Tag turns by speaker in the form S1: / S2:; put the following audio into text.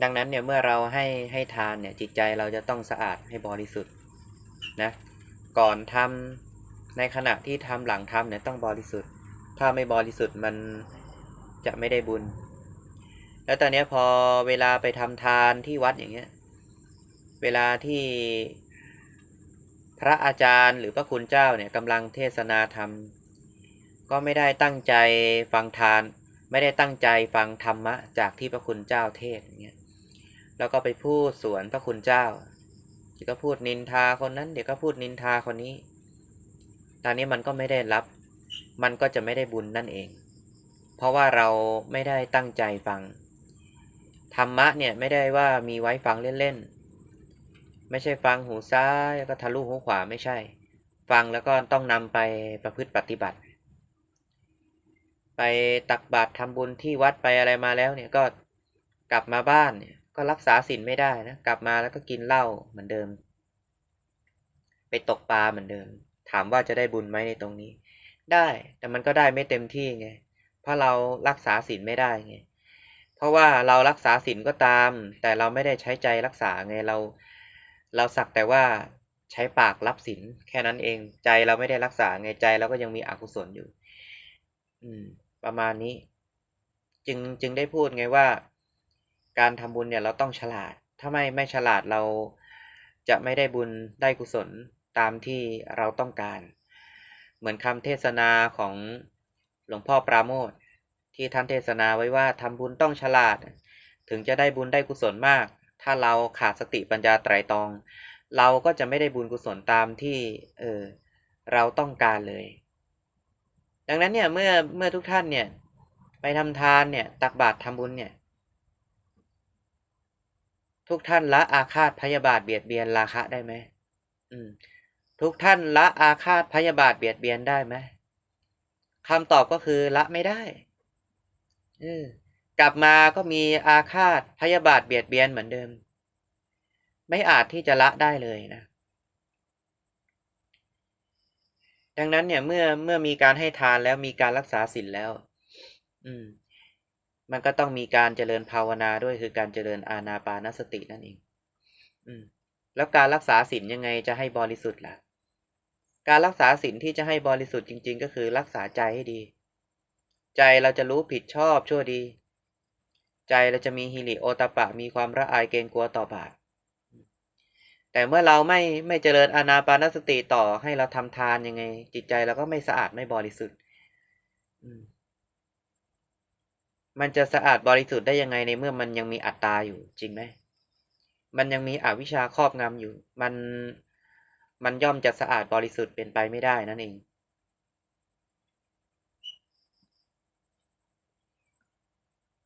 S1: ดังนั้นเนี่ยเมื่อเราให้ให้ทานเนี่ยจิตใจเราจะต้องสะอาดให้บริสุทธิ์นะก่อนทำในขณะที่ทำหลังทำเนี่ยต้องบริสุทธิ์ ถ้าไม่บริสุทธิ์มันจะไม่ได้บุญ แล้วตอนนี้พอเวลาไปทำทานที่วัดอย่างเงี้ยเวลาที่พระอาจารย์หรือพระคุณเจ้าเนี่ยกำลังเทศนาธรรม ก็ไม่ได้ตั้งใจฟังทาน ไม่ได้ตั้งใจฟังธรรมะจากที่พระคุณเจ้าเทศอย่างเงี้ย แล้วก็ไปพูดสวนพระคุณเจ้า เดี๋ยวก็พูดนินทาคนนั้น เดี๋ยวก็พูดนินทาคนนี้ ตอนนี้มันก็ไม่ได้รับ มันก็จะไม่ได้บุญนั่นเอง เพราะว่าเราไม่ได้ตั้งใจฟัง ธรรมะเนี่ยไม่ได้ว่ามีไว้ฟังเล่นๆ ไม่ใช่ฟังหูซ้ายแล้วก็ทะลุหูขวาไม่ใช่ ฟังแล้วก็ต้องนำไปประพฤติปฏิบัติ ไปตักบาตรทำบุญที่วัดไปอะไรมาแล้วเนี่ยก็กลับมาบ้านเนี่ย ก็รักษาศีลไม่ได้นะ กลับมาแล้วก็กินเหล้าเหมือนเดิม ไปตกปลาเหมือนเดิม ถามว่าจะได้บุญไหมในตรงนี้ ได้แต่มันก็ได้ไม่เต็มที่ไง เพราะเรารักษาศีลไม่ได้ไง เพราะว่าเรารักษาศีลก็ตาม แต่เราไม่ได้ใช้ใจรักษาไงเรา เราสักแต่ว่าใช้ปากรับศีลแค่นั้นเอง ใจเราไม่ได้รักษาไงใจเราก็ยังมีอกุศลอยู่ อืม ประมาณนี้ จึงจึงได้พูดไงว่า การทำบุญเนี่ยเราต้องฉลาด ถ้าไม่ไม่ฉลาดเราจะไม่ได้บุญได้กุศลตามที่เราต้องการ เหมือนคำเทศนาของหลวงพ่อปราโมทที่ท่านเทศนาไว้ว่าทำบุญต้องฉลาด ถึงจะได้บุญได้กุศลมาก ถ้าเราขาดสติปัญญาไตรตรอง เราก็จะไม่ได้บุญกุศลตามที่เออเราต้องการเลย ดังนั้นเนี่ยเมื่อเมื่อทุกท่านเนี่ยไปทำทานเนี่ยตักบาตรทำบุญเนี่ย ทุกท่านละอาฆาตพยาบาทเบียดเบียนราคะได้ไหมอืม ทุกท่านละอาฆาตพยาบาทเบียดเบียนได้ไหมคำตอบก็คือละไม่ได้เออกลับมาก็มีอาฆาตพยาบาทเบียดเบียนเหมือนเดิม ไม่อาจที่จะละได้เลยนะ ดังนั้นเนี่ยเมื่อเมื่อมีการให้ทานแล้วมีการรักษาศีลแล้ว อืม มันก็ต้องมีการเจริญภาวนาด้วยคือการเจริญอาณาปานสตินั่นเอง อืม แล้วการรักษาศีลยังไงจะให้บริสุทธิ์ล่ะ การรักษาศีลที่จะให้บริสุทธิ์จริง ๆ ก็คือรักษาใจให้ดี ใจเราจะรู้ผิดชอบชั่วดี ใจเราจะมีฮิริโอตปะมีความระอายเกรงกลัวต่อบาปแต่เมื่อเราไม่ไม่เจริญอานาปานสติต่อให้เราทำทานยังไง จิตใจเราก็ไม่สะอาดไม่บริสุทธิ์ อืม มันจะสะอาดบริสุทธิ์ได้ยังไงในเมื่อมันยังมีอัตตาอยู่จริงไหมมันยังมีอวิชชาครอบงำอยู่ มันมันย่อมจะสะอาดบริสุทธิ์เป็นไปไม่ได้นั่นเอง